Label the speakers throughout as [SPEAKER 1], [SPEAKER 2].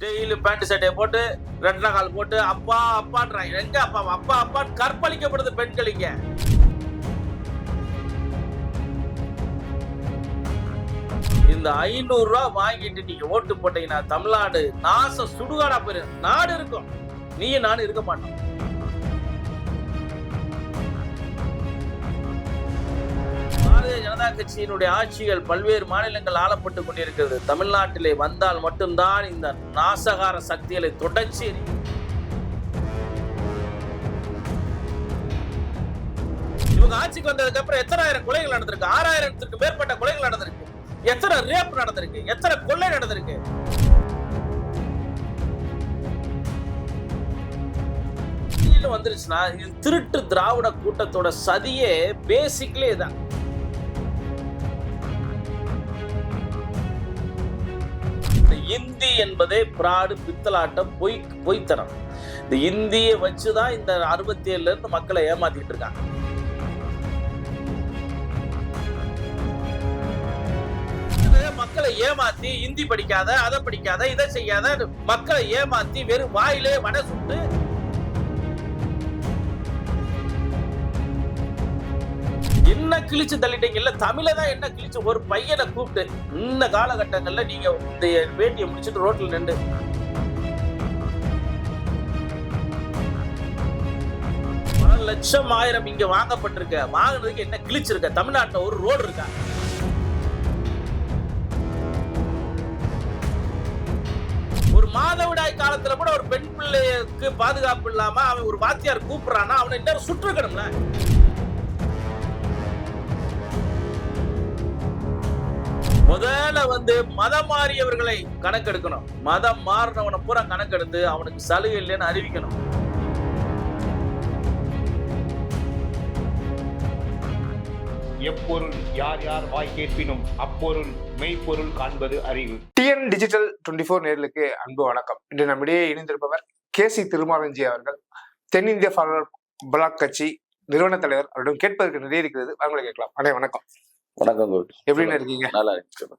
[SPEAKER 1] Daily pant சட்டையை போட்டு ரெண்டரை கால் போட்டு அப்பா அப்பான்றாங்க எங்க அப்பா அப்பா அப்பா கற்பழிக்கப்படுது பெண்கள் இங்க இந்த ஐநூறு ரூபா வாங்கிட்டு நீங்க ஓட்டு போட்டீங்கன்னா தமிழ்நாடு நாசம் சுடுகாடா போயிரு. நாடு இருக்கும். நீயும் நானும் இருக்க மாட்டோம். பாரதிய ஜனதா கட்சியினுடைய ஆட்சிகள் பல்வேறு மாநிலங்கள் ஆளப்பட்டு கொண்டிருக்கிறது. தமிழ்நாட்டிலே வந்தால் மட்டும்தான் இந்த நாசகார சக்திகளை தொடர்ச்சி இவங்க ஆட்சிக்கு வந்ததுக்கு அப்புறம் எத்தனாயிரம் கொலைகள் நடந்திருக்கு? ஆறாயிரத்துக்கு மேற்பட்ட கொலைகள் நடந்திருக்கு. எத்தனை ரேப் நடந்திருக்கு? எத்தனை கொள்ளை நடந்திருக்கு? வந்துருச்சுன்னா இது திருட்டு திராவிட கூட்டத்தோட சதியே பேசிக்லே தான் இந்தி என்பதே பிராடு பித்தலாட்டம் பொய் பொய்த்தனம். இந்த இந்தியை வச்சுதான் இந்த அறுபத்தி ஏழுல இருந்து மக்களை ஏமாத்திட்டு இருக்காங்க. மக்களை ஏமாத்தி இந்தி படிக்காத அதை படிக்காத இதை செய்யாத மக்களை ஏமாத்தி வெறும் வாயிலே வடை சுட்டு என்ன கிழிச்சு தள்ளிட்டீங்கல்ல? தமிழை தான் என்ன கிழிச்சு ஒரு பையனை கூப்பிட்டு இந்த காலகட்டங்கள்ல நீங்க இந்த வேட்டியை முடிச்சுட்டு ரோட்ல நின்று. லட்சம் ஆயிரம் இங்க வாங்கப்பட்டிருக்க. வாங்கினதுக்கு என்ன கிழிச்சிருக்க? தமிழ்நாட்டில் ஒரு ரோடு இருக்கா? ஒரு மாதவிடாய் காலத்துல கூட ஒரு பெண் பிள்ளைக்கு பாதுகாப்பு இல்லாம அவன் ஒரு வாத்தியார் கூப்பிடுறான்னா அவனை இன்னொரு சுற்றுக்கணும்ல? முதல்ல வந்து மதம் மாறியவர்களை கணக்கெடுக்கணும். மதம் மாறினவனை பூரா கணக்கெடுத்து அவனுக்கு சலுகை இல்லைன்னு அறிவிக்கணும்.
[SPEAKER 2] எப்பொருள் யார் யார் வாய் கேட்பினும் அப்பொருள் மெய்ப்பொருள் காண்பது அறிவு.
[SPEAKER 3] டிஎன் டிஜிட்டல் டுவெண்ட்டி ஃபோர் நேர்களுக்கு அன்பு வணக்கம். இன்று நம்மிடையே இணைந்திருப்பவர் கே சி திருமாரஞ்சி அவர்கள். தென்னிந்திய ஃபார்வர்ட் பிளாக் கட்சி நிறுவன தலைவர். அவரிடம் கேட்பதற்கு நிறைய இருக்கிறது. அவங்களை கேட்கலாம். அண்ணே வணக்கம்.
[SPEAKER 1] வணக்கம் கோபி.
[SPEAKER 3] எப்படின்னு இருக்கீங்க?
[SPEAKER 1] நல்லா இருக்கு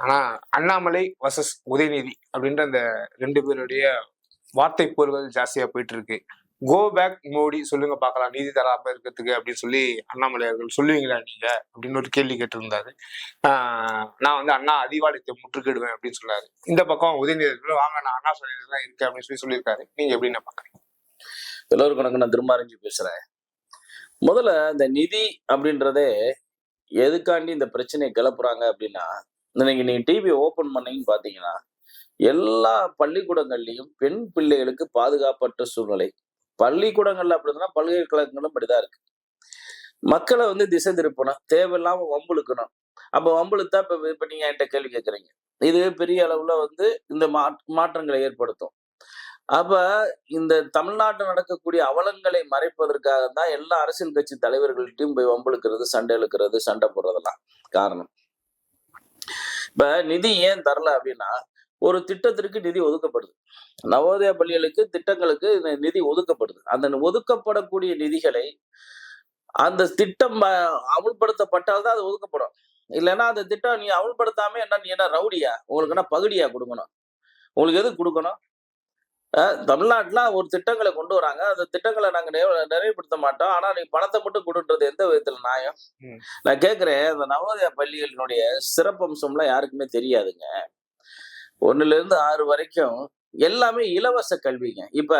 [SPEAKER 3] ஆனா அண்ணாமலை வர்சஸ் உதயநிதி அப்படின்ற அந்த ரெண்டு பேருடைய வார்த்தை போர்கள் ஜாஸ்தியா போயிட்டு இருக்கு கோ பேக் மோடி சொல்லுங்க பார்க்கலாம். நீதி தராம இருக்கிறதுக்கு அப்படின்னு சொல்லி அண்ணாமலை அவர்கள் சொல்லுவீங்களா நீங்க? அப்படின்னு ஒரு கேள்வி கேட்டிருந்தாரு. ஆஹ் நான் வந்து அண்ணா அதிவாளத்தை முற்றுகிடுவேன் அப்படின்னு சொன்னாரு. இந்த பக்கம் உதயநிதி வாங்க நான் அண்ணா சொல்லிதான் இருக்கேன் அப்படின்னு சொல்லி சொல்லியிருக்காரு. நீங்க எப்படி நான் பாக்குறீங்க
[SPEAKER 1] எல்லோருக்கும் வணக்கம். நான் திருமாரஞ்சி பேசுறேன். முதல்ல இந்த நிதி அப்படின்றதே எதுக்காண்டி இந்த பிரச்சனையை கிளப்புறாங்க அப்படின்னா இன்னைக்கு நீங்க டிவி ஓபன் பண்ணீங்கன்னு பாத்தீங்கன்னா எல்லா பள்ளிக்கூடங்கள்லயும் பெண் பிள்ளைகளுக்கு பாதுகாப்பற்ற சூழ்நிலை. பள்ளிக்கூடங்கள்ல அப்படி பல்கலைக்கழகங்களும் அப்படிதான் இருக்கு. மக்களை வந்து திசை திருப்பணும் தேவையில்லாம வம்புழுக்கணும். அப்ப வம்புழுத்தா இப்ப இப்ப நீங்க என்கிட்ட கேள்வி கேட்குறீங்க இது பெரிய அளவுல வந்து இந்த மா மாற்றங்களை ஏற்படுத்தும். அப்ப இந்த தமிழ்நாட்டில் நடக்கக்கூடிய அவலங்களை மறைப்பதற்காக தான் எல்லா அரசியல் கட்சி தலைவர்கள்ட்டையும் போய் வம்பெழுக்கிறது சண்டை இழுக்கிறது சண்டை போடுறதெல்லாம் காரணம். இப்ப நிதி ஏன் தரல அப்படின்னா ஒரு திட்டத்திற்கு நிதி ஒதுக்கப்படுது. நவோதயா பள்ளிகளுக்கு திட்டங்களுக்கு நிதி ஒதுக்கப்படுது. அந்த ஒதுக்கப்படக்கூடிய நிதிகளை அந்த திட்டம் அமுல்படுத்தப்பட்டால்தான் அது ஒதுக்கப்படும். இல்லைன்னா அந்த திட்டம் நீ அமுல்படுத்தாம என்ன நீ என்ன ரவுடியா? உங்களுக்கு என்ன பகுடியா கொடுக்கணும்? உங்களுக்கு எது கொடுக்கணும்? தமிழ்நாட்டுல ஒரு திட்டங்களை கொண்டு வராங்க. அந்த திட்டங்களை நாங்க நிறைவே- நிறைவேற்ற மாட்டோம். ஆனா நீ பணத்தை மட்டும் கொடுன்றது எந்த விதத்துல நியாயம். நான் கேக்குறேன். அந்த நவோதயா பள்ளிகளினுடைய சிறப்பம்சம்லாம் யாருக்குமே தெரியாதுங்க. ஒண்ணுல இருந்து ஆறு வரைக்கும் எல்லாமே இலவச கல்விங்க. இப்ப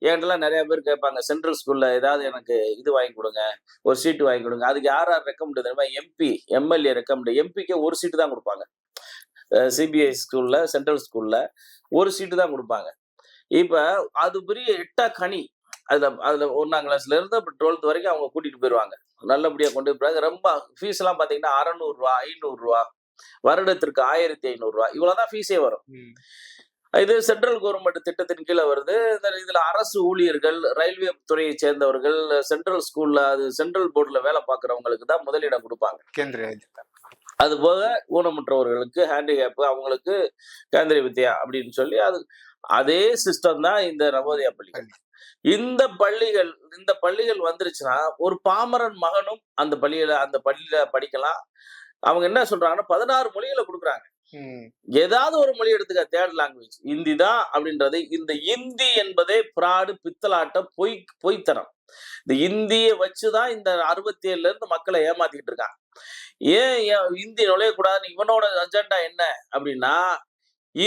[SPEAKER 1] என்கிட்டலாம் நிறைய பேர் கேட்பாங்க சென்ட்ரல் ஸ்கூல்ல ஏதாவது எனக்கு இது வாங்கி கொடுங்க ஒரு சீட்டு வாங்கி கொடுங்க. அதுக்கு யார் யார் ரெக்கமெண்ட் தெரியுமா? எம்பி எம்எல்ஏ ரெக்கமெண்ட் எம்பிக்கே ஒரு சீட்டு தான் கொடுப்பாங்க. சிபிஐ ஸ்கூல்ல சென்ட்ரல் ஸ்கூல்ல ஒரு சீட்டு தான் கொடுப்பாங்க. இப்ப அது பெரிய எட்டா கனி. அதுல அதுல ஒன்னாம் கிளாஸ்ல இருந்து அப்புறம் டுவெல்த் வரைக்கும் அவங்க கூட்டிட்டு போயிருவாங்க. நல்லபடியா கொண்டு போயிருவாங்க ரொம்ப ஃபீஸ் எல்லாம் பாத்தீங்கன்னா அறநூறு ரூபா ஐநூறு ரூபா வருடத்திற்கு ஆயிரத்தி ஐநூறு ரூபா இவ்வளவுதான் ஃபீஸே வரும். இது சென்ட்ரல் கவர்மெண்ட் திட்டத்தின் கீழே வருது. இந்த இதுல அரசு ஊழியர்கள் ரயில்வே துறையை சேர்ந்தவர்கள் சென்ட்ரல் ஸ்கூல்ல அது சென்ட்ரல் போர்டுல வேலை பார்க்கறவங்களுக்கு தான் முதலிடம் கொடுப்பாங்க.
[SPEAKER 3] கேந்திர திட்டம்.
[SPEAKER 1] அது போக ஊனமுற்றவர்களுக்கு ஹேண்டிகேப் அவங்களுக்கு கேந்திரிய வித்யா அப்படின்னு சொல்லி அது அதே சிஸ்டம் தான் இந்த நவோதயா பள்ளிகள். இந்த பள்ளிகள் இந்த பள்ளிகள் வந்துருச்சுன்னா ஒரு பாமரன் மகனும் அந்த பள்ளியில அந்த பள்ளியில படிக்கலாம். அவங்க என்ன சொல்றாங்கன்னா பதினாறு மொழிகளை கொடுக்குறாங்க. ஏதாவது ஒரு மொழி எடுத்துக்க தேர்ட் லாங்குவேஜ் இந்தி தான் அப்படின்றது. இந்த இந்தி என்பதே பிராடு பித்தலாட்டம் பொய் பொய்த்தனம். இந்த இந்தியை வச்சுதான் இந்த அறுபத்தி ஏழுல இருந்து மக்களை ஏமாத்திட்டு இருக்கான் ஏன் ஏன் இந்தி நுழையக்கூடாதுன்னு இவனோட அஜெண்டா என்ன அப்படின்னா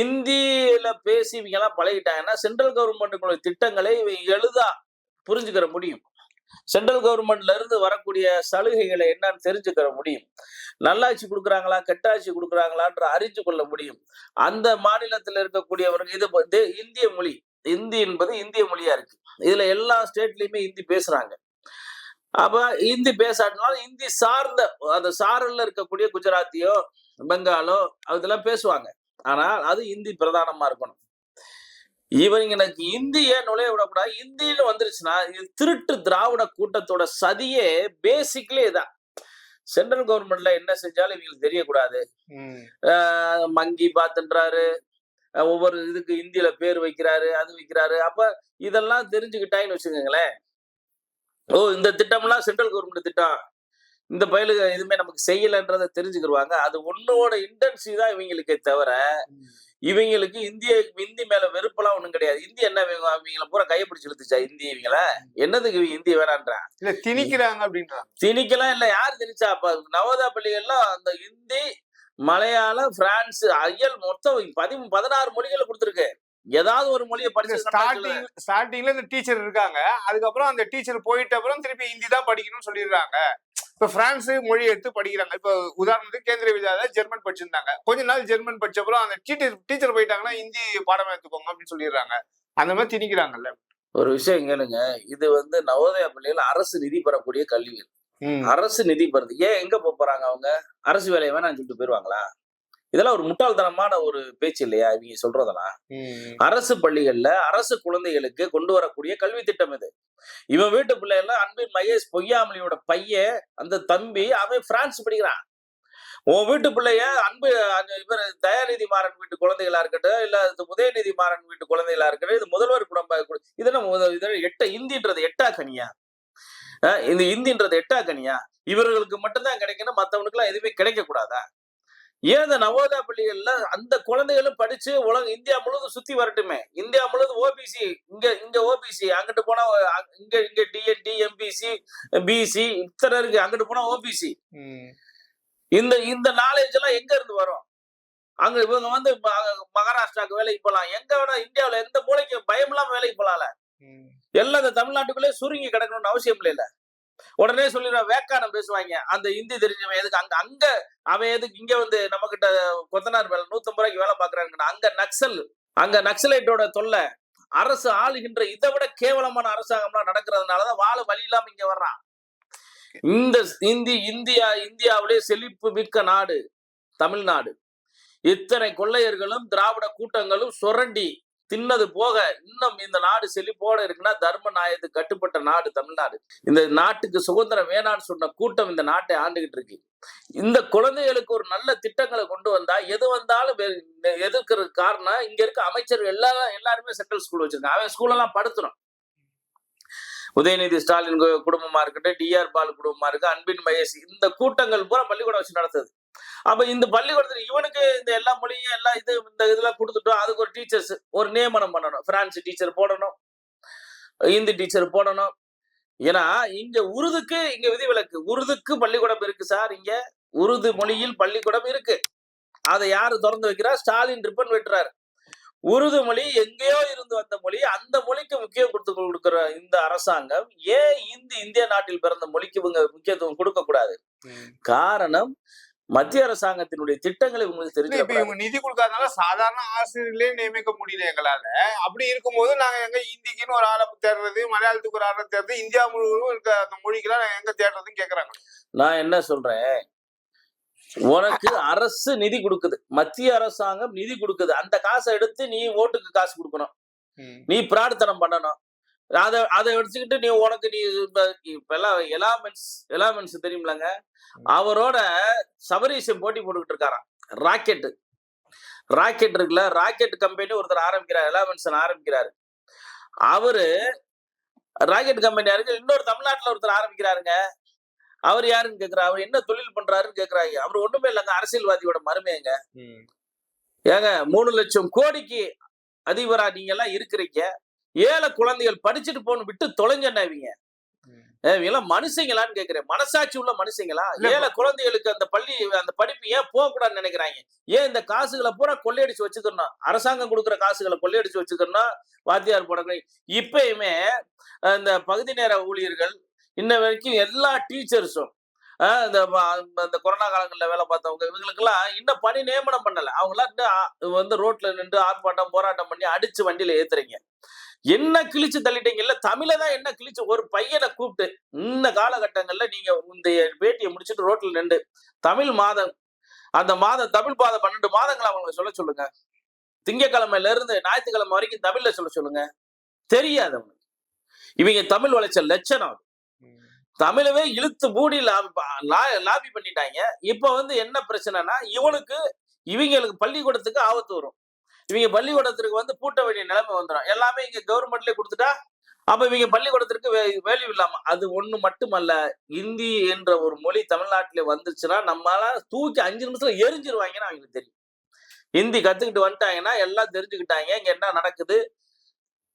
[SPEAKER 1] இந்தியில பேசி இவங்க எல்லாம் பழகிட்டாங்கன்னா சென்ட்ரல் கவர்மெண்ட்டுக்குள்ள திட்டங்களை இவங்க எளிதா புரிஞ்சுக்கிற முடியும். சென்ட்ரல் கவர்மெண்ட்ல இருந்து வரக்கூடிய சலுகைகளை என்னன்னு தெரிஞ்சுக்கிற முடியும். நல்லாட்சி கொடுக்குறாங்களா கெட்டாட்சி கொடுக்குறாங்களான்ற அறிஞ்சு கொள்ள முடியும். அந்த மாநிலத்தில் இருக்கக்கூடியவர்கள் இது இந்திய மொழி. இந்தி என்பது இந்திய மொழியா இருக்கு. இதுல எல்லா ஸ்டேட்லயுமே இந்தி பேசுறாங்க. அப்ப இந்தி பேசாட்டினாலும் இந்தி சார்ந்த அந்த சாரல்ல இருக்கக்கூடிய குஜராத்தியோ பெங்காலோ அதெல்லாம் பேசுவாங்க. ஆனால் அது இந்தி பிரதானமா இருக்கணும். இவங்க எனக்கு இந்திய நுழைய விடக்கூடாது. இந்தின்னு வந்துருச்சுன்னா இது திருட்டு திராவிட கூட்டத்தோட சதியே பேசிக்லி இதான். சென்ட்ரல் கவர்மெண்ட்ல என்ன செஞ்சாலும் இவங்களுக்கு தெரியக்கூடாது. மங்கி பாத்துன்றாரு ஒவ்வொரு இதுக்கு இந்தியில பேர் வைக்கிறாரு அது வைக்கிறாரு. அப்ப இதெல்லாம் தெரிஞ்சுக்கிட்டாங்கன்னு வச்சுக்கோங்களேன். ஓ இந்த திட்டம்லாம் சென்ட்ரல் கவர்மெண்ட் திட்டம். இந்த பயலுக எதுவுமே நமக்கு செய்யலைன்றதை தெரிஞ்சுக்கிடுவாங்க அது ஒன்னோட இன்டென்சி தான் இவங்களுக்கே தவிர இவங்களுக்கு இந்திய இந்தி மேல வெறுப்பெல்லாம் ஒண்ணும் கிடையாது. இந்தி என்ன இவங்க இவங்கள பூரா கையை பிடிச்சு இழுத்துச்சா இந்தி இவங்கள? என்னதுக்கு இவங்க இந்தி வேணான்றான்
[SPEAKER 3] இல்ல திணிக்கிறாங்க அப்படின்றாங்க
[SPEAKER 1] திணிக்கலாம் இல்ல யார் திணிச்சா? அப்ப நவோதயா பள்ளிகள்லாம் அந்த ஹிந்தி மலையாளம் பிரான்ஸ் அயல் மொத்தம் பதி பதினாறு மொழிகளை கொடுத்துருக்கு. ஏதாவது ஒரு மொழியை படிச்சு
[SPEAKER 3] ஸ்டார்டிங் ஸ்டார்டிங்ல இந்த டீச்சர் இருக்காங்க. அதுக்கப்புறம் அந்த டீச்சர் போயிட்ட அப்புறம் திருப்பி ஹிந்தி தான் படிக்கணும்னு சொல்லிடுறாங்க. இப்ப பிரான்ஸ் மொழி எடுத்து படிக்கிறாங்க. இப்ப உதாரணத்துக்கு கேந்திரிய வித்யாலயா ஜெர்மன் படிச்சிருந்தாங்க. கொஞ்ச நாள் ஜெர்மன் படிச்ச அப்புறம் அந்த டீச்சர் டீச்சர் போயிட்டாங்கன்னா ஹிந்தி பாடம் எடுத்துக்கோங்க அப்படின்னு சொல்லிடுறாங்க. அந்த மாதிரி திணிக்கிறாங்கல்ல.
[SPEAKER 1] ஒரு விஷயம் கேளுங்க. இது வந்து நவோதயா பள்ளிகள் அரசு நிதி பெறக்கூடிய கல்விகள். அரசு நிதி பெறுது. ஏன் எங்க போறாங்க அவங்க? அரசு வேலையை வேணாம்னு சொல்லிட்டு போயிருவாங்களா? இதெல்லாம் ஒரு முட்டாள்தனமான ஒரு பேச்சு இல்லையா? இவங்க சொல்றதெல்லாம். அரசு பள்ளிகள்ல அரசு குழந்தைகளுக்கு கொண்டு வரக்கூடிய கல்வி திட்டம் இது. இவன் வீட்டு பிள்ளைல அன்பின் மகேஷ் பொய்யாமலியோட பையன் அந்த தம்பி அவன் பிரான்ஸ் படிக்கிறான். உன் வீட்டு பிள்ளைய அன்பு இவர் தயாநிதி மாறன் வீட்டு குழந்தைகளா இருக்கட்டும் இல்ல உதயநிதி மாறன் வீட்டு குழந்தைகளா இருக்கட்டும் இது முதல்வர் குடும்ப கு- இது நம்ம முத- இது எட்ட இந்தின்றது எட்டா கனியா? இந்த இந்தின்றது எட்டா கனியா? இவர்களுக்கு மட்டும்தான் கிடைக்கணும் மத்தவனுக்கு எல்லாம் எதுவுமே கிடைக்க கூடாதா ஏன் இந்த நவோதயா பள்ளிகள்ல அந்த குழந்தைகளும் படிச்சு உலகம் இந்தியா முழுவதும் சுத்தி வரட்டுமே? இந்தியா முழுவதும் ஓபிசி இங்க இங்க ஓபிசி அங்கிட்டு போனா இங்க இங்க டிஎன்டி எம்பிசி பிசி இத்தனை இருக்கு அங்கிட்டு போனா ஓபிசி. இந்த இந்த நாலேஜ் எல்லாம் எங்க இருந்து வரும்? அங்க இவங்க வந்து மகாராஷ்டிராக்கு வேலைக்கு போலாம். எங்க வேணா இந்தியாவுல எந்த மூலைக்கு பயம் இல்லாம வேலைக்கு போலாம்ல. எல்லாம் இந்த தமிழ்நாட்டுக்குள்ளே சுருங்கி கிடக்கணும்னு அவசியம் இல்ல உடனே சொல்லிடுவான் வேக்கானம் பேசுவாங்க. அந்த இந்தி தெரிஞ்சவன் எதுக்கு? அங்க அங்க அவன் எதுக்கு? இங்க வந்து நம்ம கிட்ட கொத்தனார் வேலை நூத்தம்பது ரூபாய்க்கு வேலை பாக்குறாங்கன்னா அங்க நக்சல் அங்க நக்சலைட்டோட தொல்லை. அரசு ஆளுகின்ற இதை விட கேவலமான அரசாங்கம்லாம் நடக்கிறதுனாலதான் வாழ வழி இல்லாம இங்க வர்றான். இந்த இந்தி இந்தியா இந்தியாவிலே செழிப்பு மிக்க நாடு தமிழ்நாடு. இத்தனை கொள்ளையர்களும் திராவிட கூட்டங்களும் சுரண்டி தின்னது போக இன்னும் இந்த நாடு செழிப்போட இருக்குன்னா தர்ம நாயத்துக்கு கட்டுப்பட்ட நாடு தமிழ்நாடு. இந்த நாட்டுக்கு சுதந்திரம் வேணான்னு சொன்ன கூட்டம் இந்த நாட்டை ஆண்டுகிட்டு இருக்கு. இந்த குழந்தைகளுக்கு ஒரு நல்ல திட்டங்களை கொண்டு வந்தா எது வந்தாலும் வெ- எதிர்க்கிறது காரணம் இங்க இருக்க அமைச்சர்கள் எல்லாரும் எல்லாருமே சென்ட்ரல் ஸ்கூல் வச்சிருக்காங்க. அவன் ஸ்கூலெல்லாம் படுத்துறோம் உதயநிதி ஸ்டாலின் குடும்பமா இருக்கட்டும் டிஆர் பால் குடும்பமா இருக்கு அன்பின் மகேஷ் இந்த கூட்டங்கள் பூரா பள்ளிக்கூடம் வச்சு நடத்துது. அப்ப இந்த பள்ளிக்கூடத்துல இவனுக்கு இந்த எல்லா மொழியும் எல்லா இது இந்த இதெல்லாம் கொடுத்துட்டோம் அதுக்கு ஒரு டீச்சர்ஸ் ஒரு நியமனம் பண்ணணும். பிரான்ஸ் டீச்சர் போடணும் ஹிந்தி டீச்சர் போடணும். ஏன்னா இங்க உருதுக்கு இங்க விதிவிலக்கு. உருதுக்கு பள்ளிக்கூடம் இருக்கு சார் இங்க. உருது மொழியில் பள்ளிக்கூடம் இருக்கு. அதை யாரு திறந்து வைக்கிறா? ஸ்டாலின் ரிப்பன் வெட்டுறாரு. உருது மொழி எங்கேயோ இருந்து வந்த மொழி அந்த மொழிக்கு முக்கியம் கொடுத்து கொடுக்கிற இந்த அரசாங்கம் ஏன் இந்தி இந்திய நாட்டில் பிறந்த மொழிக்கு இவங்க முக்கியத்துவம் கொடுக்க கூடாது. காரணம் மத்திய அரசாங்கத்தினுடைய திட்டங்களை உங்களுக்கு தெரிஞ்சு
[SPEAKER 3] இவங்க நிதி கொடுக்காதனால சாதாரண ஆசிரியர்களே நியமிக்க முடியல எங்களால. அப்படி இருக்கும்போது நாங்க எங்க ஹிந்திக்குன்னு ஒரு ஆளை தேடுறது மலையாளத்துக்கு ஒரு ஆளை தேடுறது இந்தியா முழுவதும் இருக்க அந்த மொழிக்கெல்லாம் நாங்க எங்க தேடுறதுன்னு கேக்குறாங்க.
[SPEAKER 1] நான் என்ன சொல்றேன்? உனக்கு அரசு நிதி கொடுக்குது. மத்திய அரசாங்கம் நிதி கொடுக்குது. அந்த காசை எடுத்து நீ ஓட்டுக்கு காசு கொடுக்கணும். நீ பிரார்த்தனம் பண்ணணும். அதை அதை வச்சுக்கிட்டு நீ உனக்கு நீ எல்லாம் எலாமென்ஸ் எலாமென்ஸ் தெரியுமிலங்க அவரோட சபரீஷன் போட்டி போட்டுக்கிட்டு இருக்காராம். ராக்கெட் ராக்கெட் இருக்குல்ல ராக்கெட் கம்பெனி ஒருத்தர் ஆரம்பிக்கிறார் எலாமென்சன் ஆரம்பிக்கிறாரு. அவரு ராக்கெட் கம்பெனி இருக்கு இன்னொரு தமிழ்நாட்டுல ஒருத்தர் ஆரம்பிக்கிறாருங்க. அவர் யாருன்னு கேக்குறா? அவர் என்ன தொழில் பண்றாருன்னு கேக்குறாங்க. அவர் ஒண்ணுமே இல்லைங்க. அரசியல்வாதியோட மருமையங்க. ஏங்க மூணு லட்சம் கோடிக்கு அதிபரா நீங்க எல்லாம் இருக்கிறீங்க. ஏழை குழந்தைகள் படிச்சுட்டு போன்னு விட்டு தொலைஞ்சஎன்ன இவங்க. ஏ, இவங்க எல்லாம் மனுஷங்களான்னு கேக்குறேன். மனசாட்சி உள்ள மனுஷங்களா? ஏழை குழந்தைகளுக்கு அந்த பள்ளி அந்த படிப்பு ஏன் போக கூடாதுன்னு நினைக்கிறாங்க? ஏன் இந்த காசுகளை பூரா கொள்ளையடிச்சு வச்சுக்கணும் அரசாங்கம் கொடுக்குற காசுகளை கொள்ளையடிச்சு வச்சுக்கணும் வாத்தியார் போடணும் இப்பயுமே இந்த பகுதி நேர ஊழியர்கள் இன்ன வரைக்கும் எல்லா டீச்சர்ஸும் இந்த இந்த கொரோனா காலங்களில் வேலை பார்த்தவங்க இவங்களுக்கெல்லாம் இன்னும் பணி நியமனம் பண்ணலை. அவங்களாம் இன்னும் வந்து ரோட்ல நின்று ஆர்ப்பாட்டம் போராட்டம் பண்ணி அடிச்சு வண்டியில ஏத்துறீங்க. என்ன கிழிச்சு தள்ளிட்டீங்கல்ல? தமிழை தான் என்ன கிழிச்சு ஒரு பையனை கூப்பிட்டு இந்த காலகட்டங்கள்ல நீங்க இந்த பேட்டியை முடிச்சுட்டு ரோட்ல நின்று தமிழ் மாதம் அந்த மாதம் தமிழ் மாதம் பன்னெண்டு மாதங்களை அவங்க சொல்ல சொல்லுங்க. திங்கக்கிழமையில இருந்து ஞாயிற்றுக்கிழமை வரைக்கும் தமிழ்ல சொல்ல சொல்லுங்க. தெரியாது அவனுக்கு இவங்க தமிழ் வளைச்ச லட்சணம் அது. தமிழவே இழுத்து மூடி லா- லாபி பண்ணிட்டாங்க. இப்ப வந்து என்ன பிரச்சனைனா இவனுக்கு இவங்களுக்கு பள்ளிக்கூடத்துக்கு ஆபத்து வரும். இவங்க பள்ளிக்கூடத்திற்கு வந்து பூட்ட வேண்டிய நிலைமை வந்துடும் எல்லாமே இங்க கவர்மெண்ட்லயே கொடுத்துட்டா அப்ப இவங்க பள்ளிக்கூடத்திற்கு வேல்யூ இல்லாம அது ஒண்ணு மட்டுமல்ல இந்தி என்ற ஒரு மொழி தமிழ்நாட்டில வந்துச்சுன்னா நம்மளால தூக்கி அஞ்சு நிமிஷத்துல எரிஞ்சிருவாங்கன்னு அவங்களுக்கு தெரியும். ஹிந்தி கத்துக்கிட்டு வந்துட்டாங்கன்னா எல்லாம் தெரிஞ்சுக்கிட்டாங்க. இங்க என்ன நடக்குது?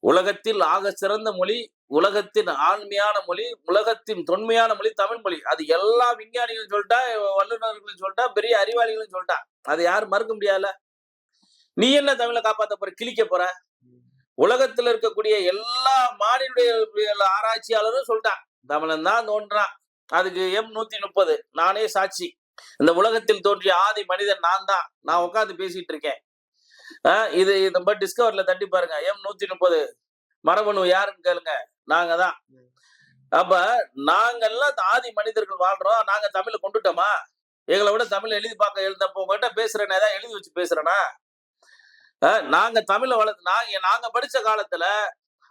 [SPEAKER 1] உலகத்தில் ஆக சிறந்த மொழி உலகத்தின் ஆண்மையான மொழி உலகத்தின் தொன்மையான மொழி தமிழ் மொழி. அது எல்லா விஞ்ஞானிகளும் சொல்லிட்டா வல்லுநர்களும் சொல்லிட்டா பெரிய அறிவாளிகளும் சொல்லிட்டா. அது யாரும் மறுக்க முடியாதுல நீ என்ன தமிழை காப்பாற்ற போற கிழிக்க போற? உலகத்துல இருக்கக்கூடிய எல்லா மாநிலுடைய ஆராய்ச்சியாளரும் சொல்லிட்டான். தமிழன் தான் தோன்றான். அதுக்கு எம் நூத்தி முப்பது. நானே சாட்சி. இந்த உலகத்தில் தோன்றிய ஆதி மனிதன் நான் தான். நான் உட்காந்து பேசிட்டு இருக்கேன். இது இந்த மாதிரி டிஸ்கவர்ல தட்டி பாருங்க. எம் நூத்தி முப்பது மரபணு யாருன்னு கேளுங்க. நாங்க தான். அப்ப நாங்கெல்லாம் ஆதி மனிதர்கள் வாழ்றோம். நாங்க தமிழை கொண்டுட்டோமா? எங்களை விட தமிழ் எழுதி பார்க்க எழுந்தப்போ உங்ககிட்ட பேசுறேனே தான் எழுதி வச்சு பேசுறேனா? நாங்க தமிழை வளர்த்து நாங்க நாங்க படிச்ச காலத்துல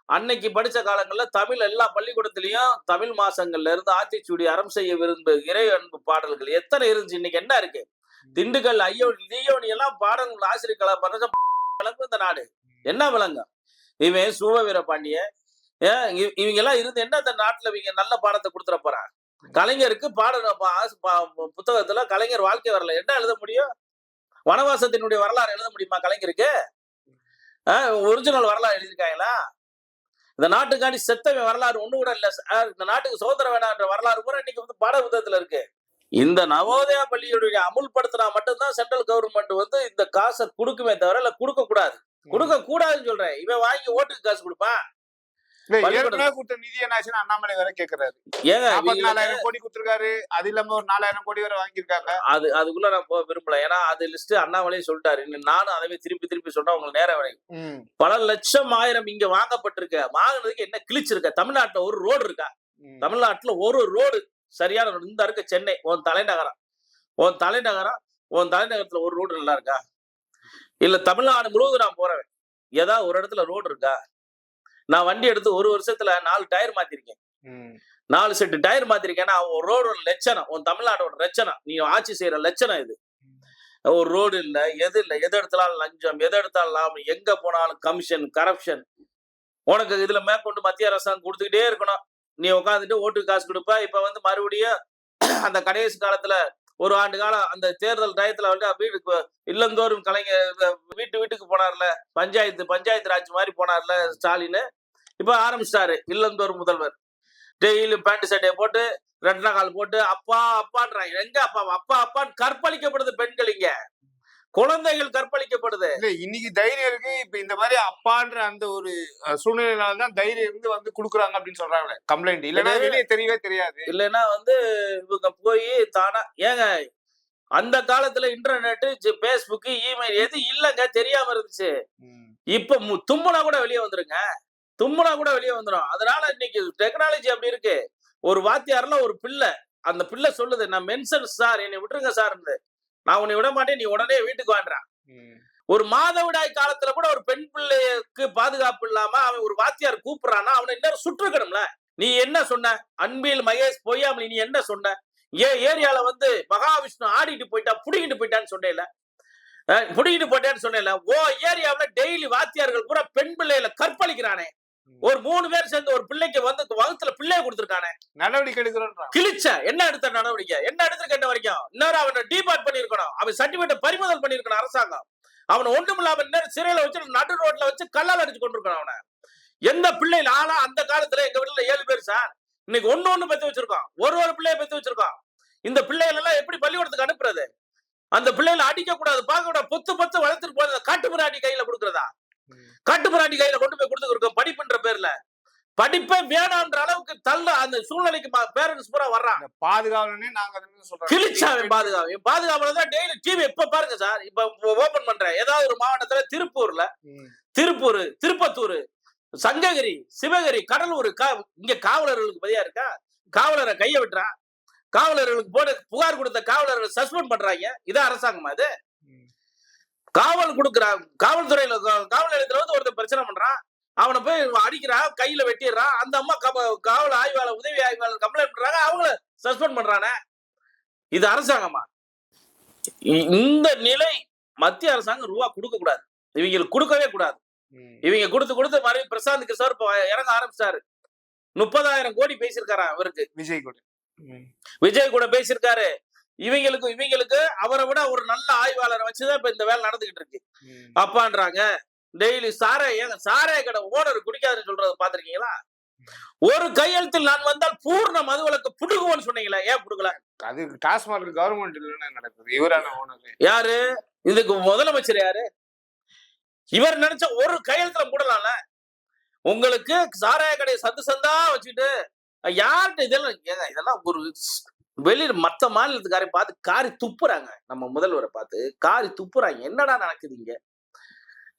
[SPEAKER 1] அன்னைக்கு படிச்ச காலங்கள்ல தமிழ் எல்லா பள்ளிக்கூடத்திலயும் தமிழ் மாசங்கள்ல இருந்து ஆத்திச்சூடி அறம் செய்ய விரும்பு இறை அன்பு பாடல்கள் எத்தனை இருந்துச்சு? இன்னைக்கு என்ன இருக்கு? திண்டுக்கல் ஐயோ லீயோனி எல்லாம் பாடல்கள் ஆசிரியர் கலா பண்ண விளங்கும் இந்த நாடு. என்ன விளங்கும்? இவன் சூவ வீரபாண்டிய ஏன் இவ- இவங்க எல்லாம் இருந்து என்ன இந்த நாட்டுல இவங்க நல்ல பாடத்தை கொடுத்துட போறான் கலைஞருக்கு பாட பா- புத்தகத்துல கலைஞர் வாழ்க்கை வரல என்ன எழுத முடியும்? வனவாசத்தினுடைய வரலாறு எழுத முடியுமா கலைஞருக்கு? ஒரிஜினல் வரலாறு எழுதியிருக்காங்களா? இந்த நாட்டுக்காண்டி செத்தவன் வரலாறு ஒண்ணு கூட இல்ல. இந்த நாட்டுக்கு சுதந்திரம் வேணான்ற வரலாறு கூட இன்னைக்கு வந்து பாட புத்தகத்துல இருக்கு. இந்த நவோதயா பள்ளியுடைய அமுல்படுத்தினா மட்டும்தான் சென்ட்ரல் கவர்மெண்ட் வந்து இந்த காசை கொடுக்குமே தவிர இல்ல கொடுக்க கூடாது. கொடுக்க கூடாதுன்னு சொல்றேன். இவன் வாங்கி ஓட்டுக்கு காசு கொடுப்பான்
[SPEAKER 3] அண்ணாமலை வேற கேக்குறாரு.
[SPEAKER 1] ஏங்க
[SPEAKER 3] நாலாயிரம் கோடி கொடுத்திருக்காரு. அது இல்லாம ஒரு நாலாயிரம் கோடி வரை வாங்கியிருக்காங்க.
[SPEAKER 1] அது அதுக்குள்ள நான் போக விரும்பல. ஏன்னா அது லிஸ்ட் அண்ணாமலையே சொல்லிட்டாரு. நானும் அதவே திருப்பி திருப்பி சொன்னா உங்களுக்கு நேரம் வேணும்
[SPEAKER 3] ம்,
[SPEAKER 1] பல லட்சம் ஆயிரம் இங்க வாங்கப்பட்டிருக்க. வாங்குனதுக்கு என்ன கிழிச்சிருக்க? தமிழ்நாட்டுல ஒரு ரோடு இருக்கா. தமிழ்நாட்டுல ஒரு ரோடு சரியான road. இந்த இருக்க சென்னை. உன் தலைநகரம் உன் தலைநகரம் உன் தலைநகரத்துல ஒரு ரோடு நல்லா இருக்கா? இல்ல தமிழ்நாடு முழுவதும் நான் போறேன் ஏதாவது ஒரு இடத்துல ரோடு இருக்கா? நான் வண்டி எடுத்து ஒரு வருஷத்துல நாலு டயர் மாத்திருக்கேன். நாலு செட்டு டயர் மாத்திருக்கேன்னா ஒரு ரோடோட லட்சணம் உன் தமிழ்நாடோட லட்சணம் நீ ஆட்சி செய்யற லட்சணம் இது. ஒரு ரோடு இல்ல எது இல்ல எது எடுத்தாலும் லஞ்சம் எது எடுத்தாலும் லாபம் எங்க போனாலும் கமிஷன் கரப்ஷன் உனக்கு இதுல மேற்கொண்டு மத்திய அரசாங்கம் கொடுத்துக்கிட்டே இருக்கணும். நீ உட்காந்துட்டு ஓட்டுக்கு காசு கொடுப்ப. இப்ப வந்து மறுபடியும் அந்த கடைசி காலத்துல ஒரு ஆண்டு காலம் அந்த தேர்தல் டயத்துல வந்து வீட்டுக்கு இல்லந்தோறும் கலைஞர் வீட்டு வீட்டுக்கு போனார்ல. பஞ்சாயத்து பஞ்சாயத்து ராஜ் மாதிரி போனார்ல ஸ்டாலின். இப்ப ஆரம்பிச்சிட்டாரு இல்லந்தோறும் முதல்வர். டெய்லியும் பேண்ட் சட்டையை போட்டு ரெண்டா கால் போட்டு அப்பா அப்பான்றாங்க. எங்க அப்பா அப்பா அப்பான்னு கற்பழிக்கப்படுது பெண்கள் இங்க. குழந்தைகள் கற்பழிக்கப்படுது.
[SPEAKER 3] இல்ல இன்னைக்கு தைரியம் இருக்கு. இப்ப இந்த மாதிரி அப்பான்ற அந்த ஒரு சூழ்நிலையினால தான் தைரியம் இருந்து வந்து குடுக்குறாங்க அப்படின்னு சொல்றாங்க கம்ப்ளைண்ட் இல்லைன்னா வெளியே தெரியவே தெரியாது.
[SPEAKER 1] இல்லைன்னா வந்து இவங்க போய் தானா ஏங்க அந்த காலத்துல இன்டர்நெட் பேஸ்புக் இமெயில் எது இல்லைங்க தெரியாம இருந்துச்சு. இப்ப தும்முனா கூட வெளியே வந்துருங்க. தும்முனா கூட வெளியே வந்துரும். அதனால இன்னைக்கு டெக்னாலஜி அப்படி இருக்கு. ஒரு வாத்தியார்ல ஒரு பிள்ளை அந்த பிள்ளை சொல்லுது நான் மென்சன் சார் என்னை விட்டுருங்க சார் நான் உன்னை விட மாட்டேன் நீ உடனே வீட்டுக்கு வாண்டான். ஒரு மாதவிடாய் காலத்துல கூட ஒரு பெண் பிள்ளைக்கு பாதுகாப்பு இல்லாம அவன் ஒரு வாத்தியார் கூப்பிடுறான்னா அவனை இன்னும் சுற்றுக்கணும்ல. நீ என்ன சொன்ன? அன்பில் மகேஷ் பொய்யாமலி நீ என்ன சொன்ன? ஏ ஏரியால வந்து மகாவிஷ்ணு ஆடிட்டு போயிட்டா புடிங்கிட்டு போயிட்டான்னு சொன்னேல அஹ், புடிங்கிட்டு போயிட்டான்னு சொன்னேல ஓ ஏரியாவுல டெய்லி வாத்தியார்கள் பூரா பெண் பிள்ளைகளை கற்பழிக்கிறானே. ஒரு மூணு பேர் சேர்ந்து ஒரு பிள்ளைக்கு வந்து வகுத்துல பிள்ளைய கொடுத்துருக்கானே.
[SPEAKER 3] நடவடிக்கை எடுக்கிறோன்றான்
[SPEAKER 1] கிழிச்ச என்ன எடுத்த நடவடிக்கை? என்ன எடுத்திருக்க வரைக்கும்? இன்னொரு அவனை டீபார்ட் பண்ணிருக்கணும் அவன் சர்டிபிகேட் பறிமுதல் பண்ணிருக்கணும் அரசாங்கம். அவனை ஒண்ணும் இல்லாம நேரம் சிறையில வச்சு நடு ரோட்ல வச்சு கல்லால் அடிச்சு கொண்டிருக்கான் அவனை. எந்த பிள்ளைல ஆளா அந்த காலத்துல எங்க வீட்டுல ஏழு பேர் சார் இன்னைக்கு ஒண்ணு ஒண்ணு பெத்து வச்சிருக்கோம் ஒரு ஒரு பிள்ளைய பெத்து வச்சிருக்கோம் இந்த பிள்ளைகள் எல்லாம் எப்படி பள்ளிக்கூடத்துக்கு அனுப்புறது? அந்த பிள்ளைகளை அடிக்க கூடாது பார்க்க கூடாது. பொத்து பொத்து வளர்த்துட்டு போறது காட்டு பிராட்டி கையில கொடுக்கறதா? காட்டு பிராட்டி கையில கொண்டு போய் கொடுத்துருக்கோம் படிப்புன்ற பேர்ல. படிப்பே வேணான்ற அளவுக்கு தள்ள அந்த சூழ்நிலைக்கு பேரண்ட்ஸ் பூரா
[SPEAKER 3] இந்த பாதுகாவலனே நாங்க சொல்றோம்.
[SPEAKER 1] கிழிச்சாவே பாதுகாப்பு பாதுகாப்புல தான் டெய்லி டிவி இப்ப பாருங்க சார் இப்ப ஓபன் பண்றேன். ஏதாவது ஒரு மாவட்டத்துல திருப்பூர்ல. திருப்பூர் திருப்பத்தூர் சங்ககிரி சிவகிரி கடலூர் கா- இங்க காவலர்களுக்கு பதியா இருக்கா? காவலரை கைய விட்டுறா காவலர்களுக்கு போட்டு புகார் கொடுத்த காவலர்கள் சஸ்பெண்ட் பண்றாங்க. இதான் அரசாங்கமா இது. காவல் கொடுக்குறான் காவல்துறையில காவல் நிலையத்துல வந்து ஒருத்தன் பிரச்சனை பண்றான். அவனை போய் அடிக்கிறான் கையில வெட்டிடுறான் அந்த அம்மா காவல் ஆய்வாளர் உதவி ஆய்வாளர் கம்ப்ளைண்ட் பண்றாங்க. அவங்கள சஸ்பெண்ட் பண்றானே. இது அரசாங்கமா? இந்த நிலை மத்திய அரசாங்கம் ரூபா கொடுக்க கூடாது. இவங்களுக்கு கொடுக்கவே கூடாது. இவங்க கொடுத்து கொடுத்து மறுபடியும் பிரசாந்த் கிஷோர் இறங்க ஆரம்பிச்சாரு முப்பதாயிரம் கோடி பேசியிருக்காராம் அவருக்கு
[SPEAKER 3] விஜய் கூட.
[SPEAKER 1] விஜய் கூட பேசியிருக்காரு. இவங்களுக்கு இவங்களுக்கு அவரை விட ஒரு நல்ல ஆய்வாளரை வச்சுதான் இப்ப இந்த வேலை நடந்துகிட்டு இருக்கு. அப்பான்றாங்க. டெய்லி சாரை ஏங்க சாராய கடை ஓனர் குடிக்காதுன்னு சொல்றத பாத்திருக்கீங்களா ஒரு கையெழுத்தில் நான் வந்தால் பூர்ண மதுவிலக்கு புடுங்குவோன்னு சொன்னீங்களா ஏன் புடுங்கல?
[SPEAKER 3] அது டாஸ்மாக் கவர்மெண்ட் நடக்குது? இவரான ஓனர்.
[SPEAKER 1] யாரு? இதுக்கு முதலமைச்சர் யாரு? இவர் நினைச்ச ஒரு கையெழுத்துல போடலாம்ல? உங்களுக்கு சாராய கடையை சந்து சந்தா வச்சுட்டு யார்கிட்ட இதெல்லாம் ஏங்க இதெல்லாம் ஒரு வெளியில மத்த மாநிலத்துக்காரை பார்த்து காரி துப்புறாங்க. நம்ம முதல்வரை பார்த்து காரி துப்புறாங்க. என்னடா நடக்குது இங்க?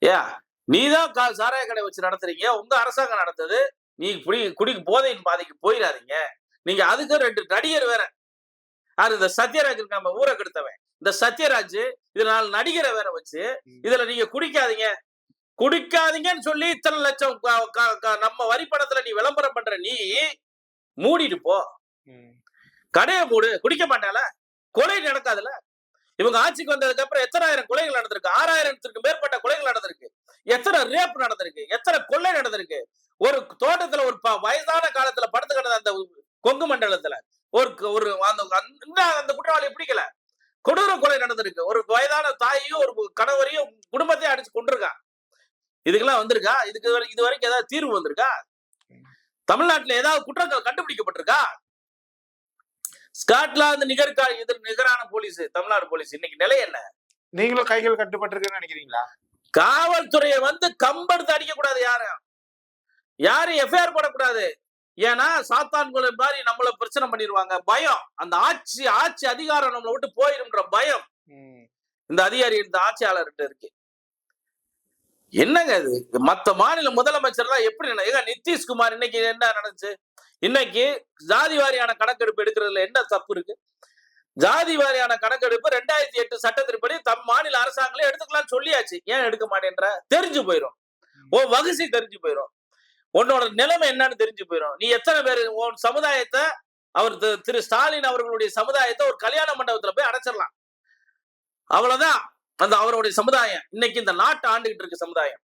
[SPEAKER 1] ஏ நீதான் கா- சாராய கடை வச்சு நடத்துறீங்க. உங்க அரசாங்கம் நடத்துது. நீ குடி குடிக்கு போதையின் பாதைக்கு போயிடாதீங்க நீங்க அதுக்கு ரெண்டு நடிகர் வேற. யாரு இந்த சத்யராஜ் நம்ம ஊரை கெடுத்தவன். இந்த சத்யராஜ் இதுல நாலு நடிகரை வேற வச்சு இதுல நீங்க குடிக்காதீங்க. குடிக்காதீங்கன்னு சொல்லி இத்தனை லட்சம் நம்ம வரி பணத்துல நீ விளம்பரம் பண்ற நீ மூடிட்டு போ. கடையை மூடு குடிக்க மாட்டால கொலை நடக்காதுல்ல இவங்க ஆட்சிக்கு வந்ததுக்கு அப்புறம் எத்தனாயிரம் கொலைகள் நடந்திருக்கு? ஆறாயிரத்துக்கு மேற்பட்ட கொலைகள் நடந்திருக்கு. எத்தனை ரேப் நடந்திருக்கு? எத்தனை கொள்ளை நடந்திருக்கு? ஒரு தோட்டத்துல ஒரு வயதான காலத்துல படுத்து கிடந்த அந்த கொங்கு மண்டலத்துல ஒரு ஒரு அந்த அந்த குற்றவாளியை பிடிக்கல. கொடூர கொலை நடந்திருக்கு. ஒரு வயதான தாயையும் ஒரு கணவரையும் குடும்பத்தையும் அடிச்சு கொண்டிருக்கான் இதுக்கெல்லாம் வந்திருக்கா? இதுக்கு இது வரைக்கும் ஏதாவது தீர்வு வந்திருக்கா? தமிழ்நாட்டுல ஏதாவது குற்றங்கள் கண்டுபிடிக்கப்பட்டிருக்கா? ஸ்காட்லாந்து நிகர்கா இது நிகரான போலீஸ் தமிழ்நாடு போலீஸ். இன்னைக்கு நிலை என்ன?
[SPEAKER 3] நீங்களும் கைகள் கட்டுப்பட்டிருக்குன்னு நினைக்கிறீங்களா?
[SPEAKER 1] காவல்துறையை வந்து கம்பெடுத்து அடிக்க கூடாது யாரும் யாரும் எஃப்ஐஆர் போடக்கூடாது. ஏன்னா சாத்தான்குளம் மாதிரி நம்மள பிரச்சனை பண்ணிடுவாங்க பயம். அந்த ஆட்சி ஆட்சி அதிகாரம் நம்மளை விட்டு போயிரும்ன்ற பயம். இந்த அதிகாரி இந்த ஆட்சியாளர்கிட்ட இருக்கு. என்னங்க இது? மத்த மாநில முதலமைச்சர்லாம் எப்படி நினை- நிதிஷ்குமார் இன்னைக்கு என்ன நடந்துச்சு? இன்னைக்கு ஜாதி வாரியான கணக்கெடுப்பு எடுக்கிறதுல என்ன தப்பு இருக்கு? ஜாதி வாரியான கணக்கெடுப்பு ரெண்டாயிரத்தி எட்டு சட்டத்தின்படி தம் மாநில அரசாங்கங்களே எடுத்துக்கலாம் சொல்லியாச்சு. ஏன் எடுக்க மாட்டேன்ற? தெரிஞ்சு போயிடும் ஓ வகுசி தெரிஞ்சு போயிடும் உன்னோட நிலைமை என்னன்னு தெரிஞ்சு போயிடும் நீ எத்தனை பேர்? உன் சமுதாயத்தை அவர் திரு ஸ்டாலின் அவர்களுடைய சமுதாயத்தை ஒரு கல்யாண மண்டபத்துல போய் அடைச்சிடலாம். அவ்வளவுதான். அந்த அவருடைய சமுதாயம். இன்னைக்கு இந்த நாட்டை ஆண்டுகிட்டு இருக்கு சமுதாயம்.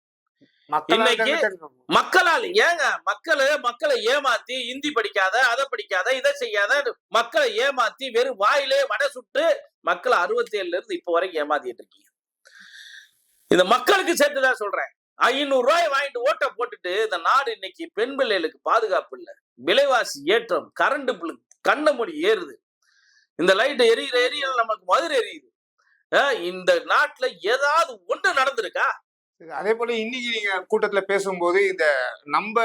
[SPEAKER 1] இன்னைக்கு-. மக்களால் ஏங்க? மக்களு மக்களை ஏமாத்தி இந்தி படிக்காத அதை படிக்காத இதை செய்யாத மக்களை ஏமாத்தி வெறும் வாயிலே வடை சுட்டு மக்களை அறுபத்தி ஏழுல இருந்து இப்ப வரைக்கும் ஏமாத்திட்டு இருக்கீங்க. இந்த மக்களுக்கு சேர்த்துதான் சொல்றேன். ஐநூறு ரூபாய் வாங்கிட்டு ஓட்டை போட்டுட்டு இந்த நாடு இன்னைக்கு பெண் பிள்ளைகளுக்கு பாதுகாப்பு இல்லை. விலைவாசி ஏற்றம் கரண்ட் பில் கண்ண முடி ஏறுது. இந்த லைட் எரியிற எரியல நமக்கு மதுரை எரியுது. இந்த நாட்டுல ஏதாவது ஒண்ணு நடந்திருக்கா?
[SPEAKER 3] அதே போல இன்னைக்கு நீங்க கூட்டத்துல பேசும்போது இந்த நம்ம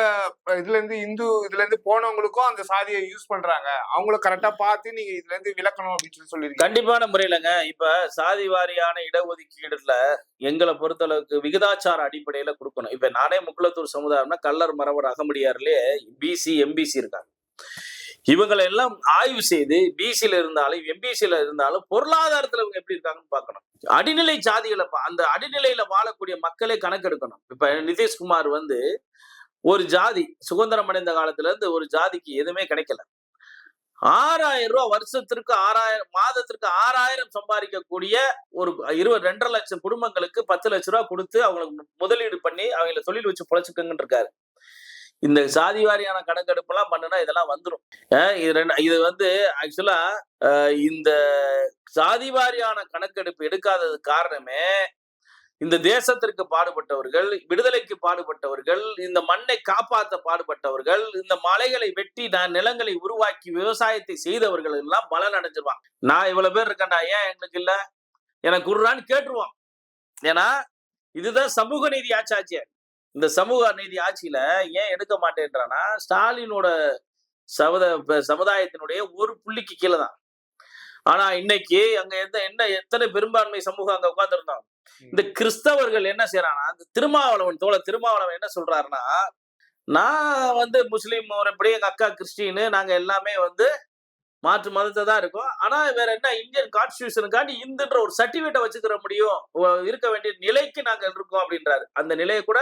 [SPEAKER 3] இதுல இருந்து இந்து இதுல இருந்து போனவங்களுக்கும் அந்த சாதியை யூஸ் பண்றாங்க. அவங்கள கரெக்டா பார்த்து நீங்க இதுல இருந்து விளக்கணும் அப்படின்னு சொல்லி சொல்லிருக்கீங்க
[SPEAKER 1] கண்டிப்பான முறையிலங்க. இப்ப சாதி வாரியான இடஒதுக்கீடுல எங்களை பொறுத்தளவுக்கு விகிதாச்சார அடிப்படையில கொடுக்கணும். இப்ப நானே முக்குளத்தூர் சமுதாயம்னா கல்லர் மரவர் அகமுடியார்லயே பிசி எம்பிசி இருக்காங்க. இவங்களை எல்லாம் ஆய்வு செய்து பிசியில இருந்தாலும் எம்பிசியில இருந்தாலும் பொருளாதாரத்துல இவங்க எப்படி இருக்காங்கன்னு பார்க்கணும். அடிநிலை சாதிகளை பா- அந்த அடிநிலையில வாழக்கூடிய மக்களே கணக்கெடுக்கணும். இப்ப நிதிஷ்குமார் வந்து ஒரு ஜாதி சுதந்திரம் அடைந்த காலத்துல இருந்து ஒரு ஜாதிக்கு எதுவுமே கிடைக்கல. ஆறாயிரம் ரூபாய் வருஷத்திற்கு ஆறாயிரம் மாதத்திற்கு ஆறாயிரம் சம்பாதிக்கக்கூடிய ஒரு இருபது ரெண்டரை லட்சம் குடும்பங்களுக்கு பத்து லட்ச ரூபாய் கொடுத்து அவங்களுக்கு முதலீடு பண்ணி அவங்கள தொழில் வச்சு பொழைச்சுக்கங்கன்னு இருக்காரு. இந்த சாதி வாரியான கணக்கெடுப்பெல்லாம் பண்ணுனா இதெல்லாம் வந்துடும் இது ரெண்டு இது வந்து ஆக்சுவலா இந்த சாதி வாரியான கணக்கெடுப்பு எடுக்காதது காரணமே இந்த தேசத்திற்கு பாடுபட்டவர்கள் விடுதலைக்கு பாடுபட்டவர்கள் இந்த மண்ணை காப்பாற்ற பாடுபட்டவர்கள் இந்த மலைகளை வெட்டி நான் நிலங்களை உருவாக்கி விவசாயத்தை செய்தவர்கள் எல்லாம் பலன் அடைஞ்சிருவான் நான் இவ்வளவு பேர் இருக்கேன்டா ஏன் எங்களுக்கு இல்ல? எனக்கு குர்றான்னு கேட்டுருவான். ஏன்னா இதுதான் சமூக நீதி ஆச்சாச்சியர் இந்த சமூக நீதி ஆட்சியில ஏன் எடுக்க மாட்டேன்றானா ஸ்டாலினோட சமுத சமுதாயத்தினுடைய ஒரு புள்ளிக்கு கீழே தான். ஆனா இன்னைக்கு அங்க எந்த என்ன எத்தனை பெரும்பான்மை சமூகம் அங்க உட்கார்ந்துருந்தோம் இந்த கிறிஸ்தவர்கள் என்ன செய்யறாங்கன்னா அந்த திருமாவளவன் தோழ திருமாவளவன் என்ன சொல்றாருன்னா நான் வந்து முஸ்லீம் முறைப்படி எங்க அக்கா கிறிஸ்டின்னு நாங்க எல்லாமே வந்து மாற்று மதத்தை தான் இருக்கோம். ஆனா வேற என்ன இந்தியன் கான்ஸ்டியூஷனுக்காண்டி இந்துன்ற ஒரு சர்டிபிகேட்டை வச்சுக்கிற முடியும் இருக்க வேண்டிய நிலைக்கு நாங்க இருக்கோம் அப்படின்றாரு. அந்த நிலையை கூட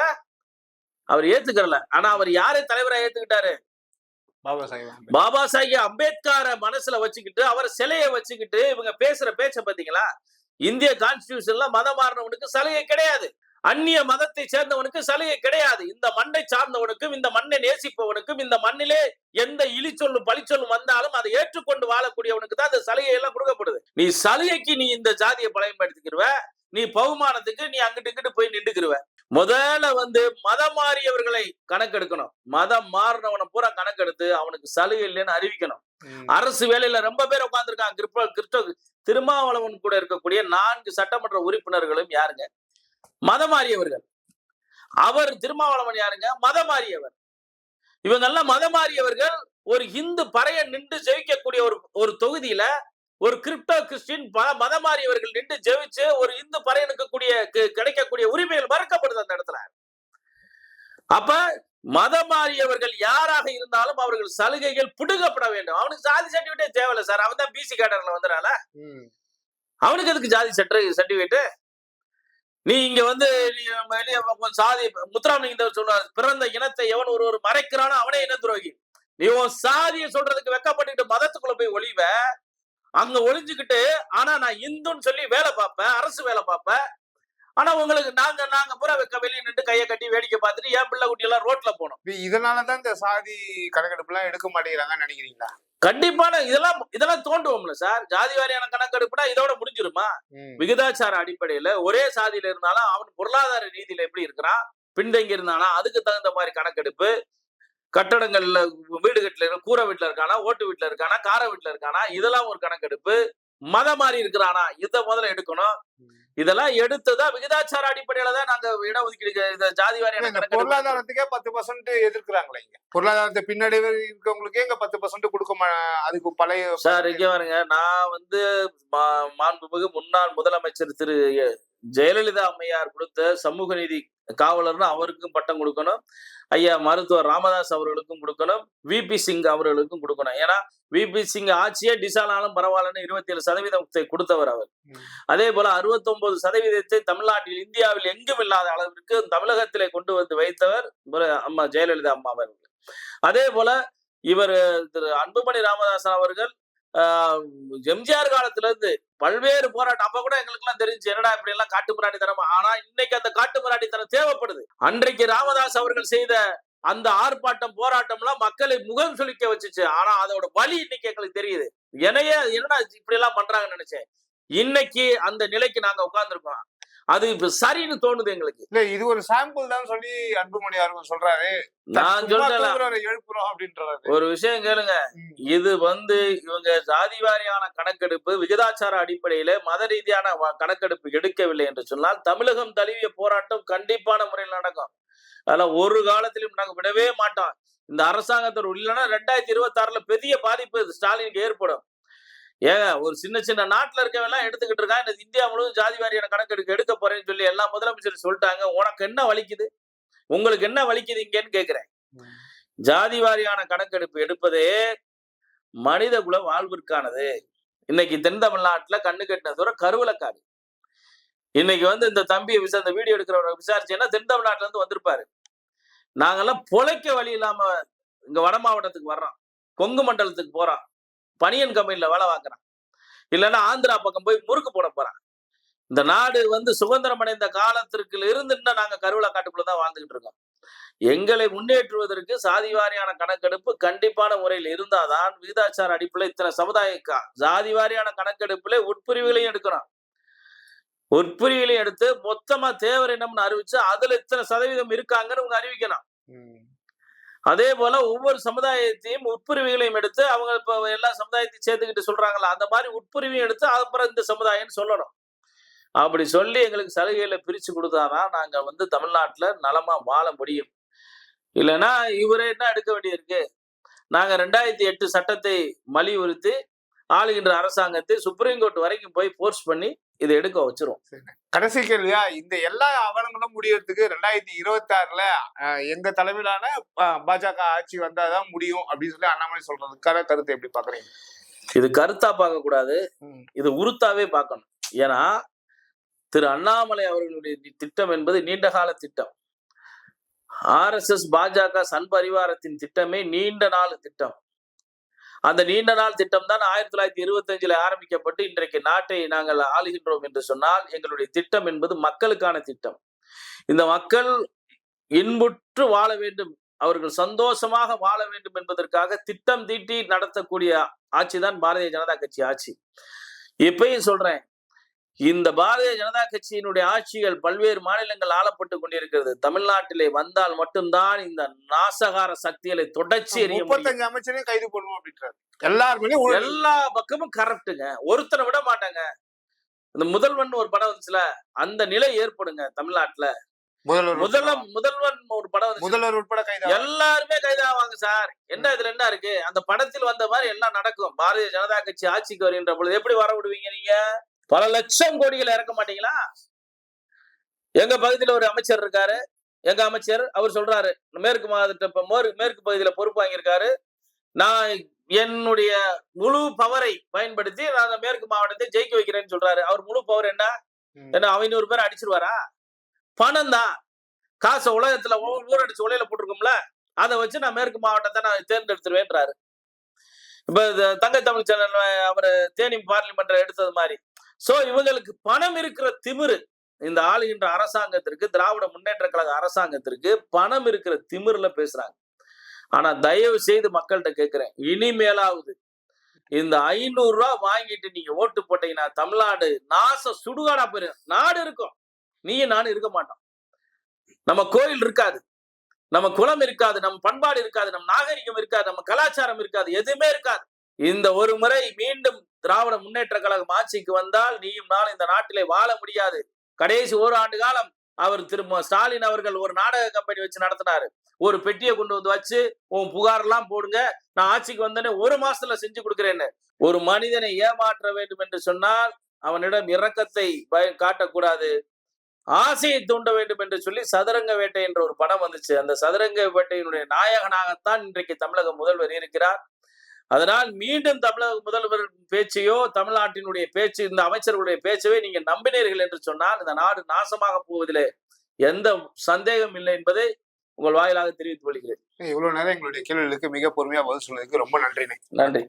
[SPEAKER 1] அவர் ஏத்துக்கறல. ஆனா அவர் யாரை தலைவரா ஏத்துக்கிட்டாரு?
[SPEAKER 3] பாபா சாஹிப்
[SPEAKER 1] சாஹிப் அம்பேத்கரை மனசுல வச்சுக்கிட்டு அவர் சிலைய வச்சுக்கிட்டு இவங்க பேசுற பேச்ச பாத்தீங்களா? இந்திய கான்ஸ்டிடியூஷன்ல மதம் மாறினவனுக்கு சலுகை கிடையாது. அந்நிய மதத்தை சேர்ந்தவனுக்கு சலுகை கிடையாது. இந்த மண்ணை சார்ந்தவனுக்கும் இந்த மண்ணை நேசிப்பவனுக்கும் இந்த மண்ணிலே எந்த இழிச்சொல்லும் பழிச்சொல்லும் வந்தாலும் அதை ஏற்றுக்கொண்டு வாழக்கூடியவனுக்கு தான் இந்த சலுகை எல்லாம் கொடுக்கப்படுது. நீ சலுகைக்கு நீ இந்த ஜாதியை பயன்படுத்திக்கிருவ நீ பகுமானத்துக்கு நீ அங்கிட்டு இங்கிட்டு போய் நின்றுக்கிருவ. முதல்ல வந்து மதம் மாறியவர்களை கணக்கெடுக்கணும். மதம் மாறினவனை பூரா கணக்கெடுத்து அவனுக்கு சலுகை இல்லைன்னு அறிவிக்கணும். அரசு வேலையில ரொம்ப பேர் உட்கார்ந்துருக்காங்க. கிறிஸ்தவ கிறிஸ்தவ திருமாவளவன் கூட இருக்கக்கூடிய நான்கு சட்டமன்ற உறுப்பினர்களும் யாருங்க? மதம் மாறியவர்கள். அவர் திருமாவளவன் யாருங்க? மதம் மாறியவர். இவங்கெல்லாம் மதம் மாறியவர்கள் ஒரு இந்து பறைய நின்று ஜெயிக்கக்கூடிய ஒரு ஒரு தொகுதியில ஒரு கிரிப்டோ கிறிஸ்டின் ப- மதம் மாறியவர்கள் நின்று ஜெயிச்சு ஒரு இந்து பறையனுக்கு கூடிய கி- கிடைக்கக்கூடிய உரிமைகள் மறுக்கப்படுது அந்த இடத்துல. அப்ப மதம் மாறியவர்கள் யாராக இருந்தாலும் அவர்கள் சலுகைகள் புடுங்கப்பட வேண்டும். அவனுக்கு சாதி சர்டிபிகேட்டே தேவையில்ல சார். அவன் தான் பிசி கேட்டர்ல வந்துடால அவனுக்கு எதுக்கு ஜாதி சர்டி சர்டிபிகேட் நீ இங்க வந்து சாதி முத்துராமலிங்க சொல்றாரு பிறந்த இனத்தை எவன் ஒரு ஒரு மறைக்கிறானோ அவனே இன துரோகி நீ உன் சாதியை சொல்றதுக்கு வெக்கப்பட்டுக்கிட்டு மதத்துக்குள்ள போய் ஒளிவ அங்க ஒளிஞ்சுக்கிட்டு ஆனா நான் இந்துன்னு சொல்லி வேலை பார்ப்பேன் அரசு வேலை பார்ப்பேன். ஆனா உங்களுக்கு நாங்க நாங்க பூரா வெளியே நின்று கையை கட்டி வேடிக்கை பார்த்துட்டு என் பிள்ளை குட்டி எல்லாம் ரோட்ல போனோம்
[SPEAKER 3] இதனாலதான் இந்த சாதி கணக்கெடுப்பு எல்லாம் எடுக்க மாட்டேங்கிறாங்கன்னு நினைக்கிறீங்களா?
[SPEAKER 1] கண்டிப்பான இதெல்லாம் இதெல்லாம் தோண்டுவோம்ல சார். ஜாதி வாரியான கணக்கெடுப்புனா இதோட முடிஞ்சிருமா? விகிதாச்சார அடிப்படையில ஒரே சாதியில இருந்தாலும் அவன் பொருளாதார ரீதியில எப்படி இருக்கிறான்? பின்தங்கி இருந்தானா? அதுக்கு தகுந்த மாதிரி கணக்கெடுப்பு. கட்டடங்கள்ல வீடு கட்டுல இருக்க கூரை வீட்டுல இருக்கானா ஓட்டு வீட்டுல இருக்கானா கார வீட்டுல இருக்கானா இதெல்லாம் ஒரு கணக்கெடுப்பு. மதம் மாறி இருக்கிறானா இதை முதல்ல எடுக்கணும். இதெல்லாம் எடுத்துதான் விகிதாச்சார அடிப்படையில தான் நாங்க இடஒதுக்கீடு இந்த ஜாதி வாரியான
[SPEAKER 3] பொருளாதாரத்துக்கே பத்து பர்சன்ட் எதிர்க்கிறாங்களே இங்க. பொருளாதாரத்தை பின்னடைவு இருக்கவங்களுக்கே இங்க பத்து பர்சன்ட் கொடுக்க அதுக்கு பழைய
[SPEAKER 1] சார் இங்க பாருங்க. நான் வந்து மாண்புமிகு முன்னாள் முதலமைச்சர் திரு ஜெயலலிதா அம்மையார் கொடுத்த சமூக நீதி காவலர்னு அவருக்கும் பட்டம் கொடுக்கணும். ஐயா மருத்துவர் ராமதாஸ் அவர்களுக்கும் கொடுக்கணும். விபி சிங் அவர்களுக்கும் கொடுக்கணும். ஏன்னா விபி சிங் ஆட்சியே டிசானாலும் பரவாயில்லன்னு இருபத்தி ஏழு சதவீதத்தை கொடுத்தவர் அவர். அதே போல 69% சதவீதத்தை தமிழ்நாட்டில் இந்தியாவில் எங்கும் இல்லாத அளவிற்கு தமிழகத்திலே கொண்டு வந்து வைத்தவர் அம்மா ஜெயலலிதா அம்மா அவர்கள். அதே போல இவர் திரு அன்புமணி ராமதாசன் அவர்கள் எம்ஜிஆர் காலத்துல இருந்து பல்வேறு போராட்டம் அப்ப கூட எங்களுக்கு எல்லாம் தெரிஞ்சு என்னடா இப்படி எல்லாம் காட்டு மிராண்டித்தனம் ஆனா இன்னைக்கு அந்த காட்டு மிராண்டித்தனம் தேவைப்படுது. அன்றைக்கு ராமதாஸ் அவர்கள் செய்த அந்த ஆர்ப்பாட்டம் போராட்டம் எல்லாம் மக்களை முகம் சுளிக்க வச்சுச்சு. ஆனா அதோட வலி இன்னைக்கு எங்களுக்கு தெரியுது. என்னையே என்னடா இப்படி எல்லாம் பண்றாங்கன்னு நினைச்சேன். இன்னைக்கு அந்த நிலைக்கு நாங்க உட்கார்ந்துருக்கோம். அது இப்ப சரின்னு தோணுது எங்களுக்கு.
[SPEAKER 3] இல்ல இது ஒரு சாம்பிள் தான் சொல்லி அன்புமணி அவர்கள் சொல்றாரு.
[SPEAKER 1] நான் சொல்றேன்
[SPEAKER 3] தூங்குறவரை எழுப்புறோம் அப்படின்றாரு.
[SPEAKER 1] ஒரு விஷயம் கேளுங்க. இது வந்து இவங்க ஜாதி வாரியான கணக்கெடுப்பு விகிதாச்சார அடிப்படையில மத ரீதியான கணக்கெடுப்பு எடுக்கவில்லை என்று சொன்னால் தமிழகம் தழுவிய போராட்டம் கண்டிப்பான முறையில் நடக்கும். அதெல்லாம் ஒரு காலத்திலும் நாங்க விடவே மாட்டோம். இந்த அரசாங்கத்தோட இல்லைன்னா ரெண்டாயிரத்தி இருபத்தி ஆறுல பெரிய பாதிப்பு ஸ்டாலினுக்கு ஏற்படும். ஏங்க ஒரு சின்ன சின்ன நாட்டுல இருக்கவெல்லாம் எடுத்துக்கிட்டு இருக்கான் இந்த இந்தியா முழுவதும் ஜாதி வாரியான கணக்கு எடுக்க போறேன்னு சொல்லி எல்லா முதலமைச்சர் சொல்லிட்டாங்க. உனக்கு என்ன வலிக்குது? உங்களுக்கு என்ன வலிக்குது இங்கன்னு கேக்குறேன். ஜாதி வாரியான கணக்கெடுப்பு எடுப்பதே மனித குல வாழ்விற்கானது. இன்னைக்கு தென் தமிழ்நாட்டுல கண்ணு கட்டின தூரம் கருவலக்காடு இன்னைக்கு வந்து இந்த தம்பியை விசா இந்த வீடியோ எடுக்கிறவரை விசாரிச்சேன்னா தென் தமிழ்நாட்டுல இருந்து வந்திருப்பாரு. நாங்கெல்லாம் பொழைக்க வழி இல்லாம இங்க வட மாவட்டத்துக்கு வர்றோம். கொங்கு மண்டலத்துக்கு போறோம். பனியன் கம்பெனியில் வேலை பார்க்கறான். இல்லைன்னா ஆந்திரா பக்கம் போய் முறுக்கு போட போறான். இந்த நாடு வந்து சுதந்திரம் அடைந்த காலத்திற்கு இருந்து இன்னும் நாங்க கருவலா காட்டுக்குள்ள தான் வாழ்ந்துகிட்டு இருக்கோம். எங்களை முன்னேற்றுவதற்கு சாதி வாரியான கணக்கெடுப்பு கண்டிப்பான முறையில் இருந்தாதான் விகிதாச்சார அடிப்படையில் இத்தனை சமுதாய சாதிவாரியான சாதி வாரியான கணக்கெடுப்புல உட்பிரிவுகளையும் எடுக்கணும். உட்பிரிவுகளையும் எடுத்து மொத்தமா தேவர் என்னம்னு அறிவிச்சு அதுல இத்தனை சதவீதம் இருக்காங்கன்னு உங்க அறிவிக்கணும். அதே போல ஒவ்வொரு சமுதாயத்தையும் உட்பிரிவுகளையும் எடுத்து அவங்க இப்போ எல்லா சமுதாயத்தையும் சேர்த்துக்கிட்டு சொல்றாங்களா அந்த மாதிரி உட்பிரிவையும் எடுத்து அப்புறம் இந்த சமுதாயம்னு சொல்லணும். அப்படி சொல்லி எங்களுக்கு சலுகைகளை பிரிச்சு கொடுத்தாதான் நாங்க வந்து தமிழ்நாட்டுல நலமா வாழ முடியும். இல்லைன்னா இவரே என்ன எடுக்க வேண்டியிருக்கு? நாங்க ரெண்டாயிரத்தி எட்டு சட்டத்தை மலியுறுத்தி ஆளுகின்ற அரசாங்கத்தை சுப்ரீம் கோர்ட் வரைக்கும் போய் ஃபோர்ஸ் பண்ணி இதை எடுக்க வச்சிரும்
[SPEAKER 3] கடைசி கேள்வியா இந்த எல்லா அவலங்களும் முடியறதுக்கு ரெண்டாயிரத்தி இருபத்தி ஆறுல எங்க தலைமையிலான பாஜக ஆட்சி வந்தாதான் முடியும் அப்படின்னு சொல்லி அண்ணாமலை சொல்றதுக்கான கருத்தை எப்படி பாக்குறீங்க
[SPEAKER 1] இது கருத்தா பார்க்க கூடாது. இது உருத்தாவே பார்க்கணும். ஏன்னா திரு அண்ணாமலை அவர்களுடைய திட்டம் என்பது நீண்டகால திட்டம். ஆர்எஸ்எஸ் பாஜக சன் பரிவாரத்தின் திட்டமே நீண்ட நாள் திட்டம். அந்த நீண்ட நாள் திட்டம் தான் ஆயிரத்தி தொள்ளாயிரத்தி இருபத்தஞ்சில் ஆரம்பிக்கப்பட்டு இன்றைக்கு நாட்டை நாங்கள் ஆளுகின்றோம் என்று சொன்னால் எங்களுடைய திட்டம் என்பது மக்களுக்கான திட்டம். இந்த மக்கள் இன்புற்று வாழ வேண்டும். அவர்கள் சந்தோஷமாக வாழ வேண்டும் என்பதற்காக திட்டம் தீட்டி நடத்தக்கூடிய ஆட்சி தான் பாரதிய ஜனதா கட்சி ஆட்சி. எப்பயும் சொல்றேன் இந்த பாரதிய ஜனதா கட்சியினுடைய ஆட்சிகள் பல்வேறு மாநிலங்கள் ஆளப்பட்டு கொண்டிருக்கிறது. தமிழ்நாட்டிலே வந்தால் மட்டும்தான் இந்த நாசகார சக்திகளை தொடர்ச்சி எறிய
[SPEAKER 3] முப்பத்தஞ்சு அமைச்சரையும் கைது பண்ணுவோம் அப்படின்றாரு. எல்லாருமே.
[SPEAKER 1] எல்லா பக்கமும் கரப்டுங்க ஒருத்தனை விட மாட்டாங்க. இந்த முதல்வன் ஒரு படம் வந்துச்சுல அந்த நிலை ஏற்படுங்க தமிழ்நாட்டுல.
[SPEAKER 3] முதல்வர்
[SPEAKER 1] முதல்வன் முதல்வன் ஒரு படம்
[SPEAKER 3] முதல்வர் உட்பட கைது
[SPEAKER 1] எல்லாருமே கைதாவாங்க சார். என்ன இதுல என்ன இருக்கு? அந்த படத்தில் வந்த மாதிரி எல்லாம் நடக்கும். பாரதிய ஜனதா கட்சி ஆட்சிக்கு வருகின்ற பொழுது எப்படி வர விடுவீங்க நீங்க? பல லட்சம் கோடிகளை இறக்க மாட்டீங்களா? எங்க பகுதியில ஒரு அமைச்சர் இருக்காரு. எங்க அமைச்சர்? அவர் சொல்றாரு மேற்கு மாவட்ட மேற்கு மேற்கு பகுதியில பொறுப்பு வாங்கியிருக்காரு. நான் என்னுடைய முழு பவரை பயன்படுத்தி நான் மேற்கு மாவட்டத்தை ஜெயிக்க வைக்கிறேன்னு சொல்றாரு. அவர் முழு பவர் என்ன. என்ன ஐநூறு பேர் அடிச்சிருவாரா? பணம் தான். காசை உலகத்துல ஊ- ஊரடிச்சு உலையில போட்டிருக்கோம்ல அதை வச்சு நான் மேற்கு மாவட்டத்தை நான் தேர்ந்தெடுத்துருவேன்றாரு. இப்ப தங்கை தமிழ் சேனல் அவர் தேனி பார்லிமெண்ட்ல எடுத்தது மாதிரி. சோ இவங்களுக்கு பணம் இருக்கிற திமிரு இந்த ஆளுகின்ற அரசாங்கத்திற்கு திராவிட முன்னேற்ற கழக அரசாங்கத்திற்கு பணம் இருக்கிற திமிர்ல பேசுறாங்க. ஆனா தயவு செய்து மக்கள்கிட்ட கேட்கிறேன் இனிமேலாவது இந்த ஐநூறு ரூபாய் வாங்கிட்டு நீங்க ஓட்டு போட்டீங்கன்னா தமிழ்நாடு நாச சுடுகாடா போயிரும். நாடு இருக்கும். நீயும் நானும் இருக்க மாட்டோம். நம்ம கோயில் இருக்காது. நம்ம குளம் இருக்காது. நம்ம பண்பாடு இருக்காது. நம்ம நாகரிகம் இருக்காது. நம்ம கலாச்சாரம் இருக்காது. எதுவுமே இருக்காது. இந்த ஒரு முறை மீண்டும் திராவிட முன்னேற்ற கழகம் ஆட்சிக்கு வந்தால் நீயும் நானும் இந்த நாட்டிலே வாழ முடியாது. கடைசி ஒரு ஆண்டு காலம் அவர் திரும்ப ஸ்டாலின் அவர்கள் ஒரு நாடக கம்பெனி வச்சு நடத்தினாரு. ஒரு பெட்டியை கொண்டு வந்து வச்சு உன் புகார் எல்லாம் போடுங்க நான் ஆட்சிக்கு வந்தேனே ஒரு மாசத்துல செஞ்சு கொடுக்குறேன்னு. ஒரு மனிதனை ஏமாற்ற வேண்டும் என்று சொன்னால் அவனிடம் இரக்கத்தை பய காட்டக்கூடாது. ஆசையை தூண்ட வேண்டும் என்று சொல்லி சதுரங்க வேட்டை என்ற ஒரு படம் வந்துச்சு. அந்த சதுரங்க வேட்டையினுடைய நாயகனாகத்தான் இன்றைக்கு தமிழக முதல்வர் இருக்கிறார். அதனால் மீண்டும் தமிழக முதல்வர் பேச்சையோ தமிழ்நாட்டினுடைய பேச்சு இந்த அமைச்சர்களுடைய பேச்சவே நீங்க நம்பினீர்கள் என்று சொன்னால் இந்த நாடு நாசமாக போவதிலே எந்த சந்தேகம் இல்லை என்பதை உங்கள் வாயிலாக தெரிவித்துக் கொள்கிறேன்.
[SPEAKER 3] இவ்வளவு நேரம் எங்களுடைய கேள்விகளுக்கு மிக பொறுமையா பதில் சொன்னதுக்கு ரொம்ப நன்றிண்ணே.
[SPEAKER 1] நன்றி.